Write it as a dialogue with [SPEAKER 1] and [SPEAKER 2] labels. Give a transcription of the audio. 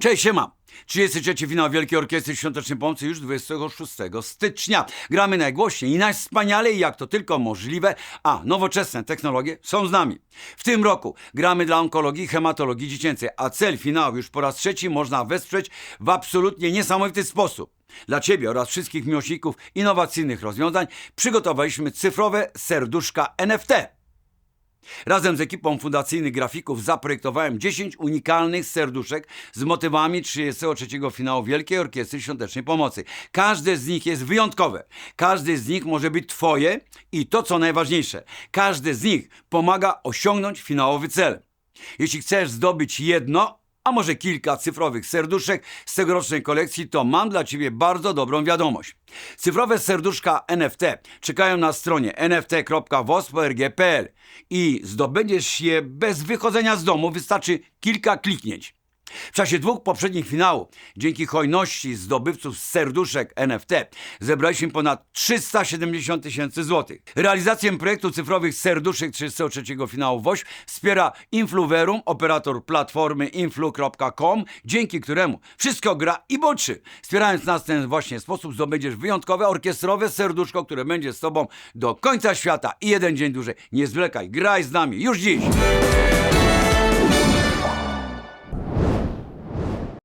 [SPEAKER 1] Cześć, siema! 33 finał Wielkiej Orkiestry Świątecznej Pomocy już 26 stycznia. Gramy najgłośniej i najwspanialej, jak to tylko możliwe, a nowoczesne technologie są z nami. W tym roku gramy dla onkologii i hematologii dziecięcej, a cel finału już po raz trzeci można wesprzeć w absolutnie niesamowity sposób. Dla Ciebie oraz wszystkich miłośników innowacyjnych rozwiązań przygotowaliśmy cyfrowe serduszka NFT. Razem z ekipą fundacyjnych grafików zaprojektowałem 10 unikalnych serduszek z motywami 33 finału Wielkiej Orkiestry Świątecznej Pomocy. Każde z nich jest wyjątkowe. Każdy z nich może być Twoje i to co najważniejsze, każdy z nich pomaga osiągnąć finałowy cel. Jeśli chcesz zdobyć jedno, a może kilka cyfrowych serduszek z tegorocznej kolekcji, to mam dla Ciebie bardzo dobrą wiadomość. Cyfrowe serduszka NFT czekają na stronie nft.wospo.rg.pl i zdobędziesz je bez wychodzenia z domu, wystarczy kilka kliknięć. W czasie dwóch poprzednich finałów, dzięki hojności zdobywców serduszek NFT, zebraliśmy ponad 370 tysięcy złotych. Realizację projektu cyfrowych serduszek 33 finału WOŚ wspiera Influverum, operator platformy influ.com, dzięki któremu wszystko gra i boczy. Wspierając nas w ten właśnie sposób zdobędziesz wyjątkowe orkiestrowe serduszko, które będzie z Tobą do końca świata i jeden dzień dłużej. Nie zwlekaj, graj z nami już dziś!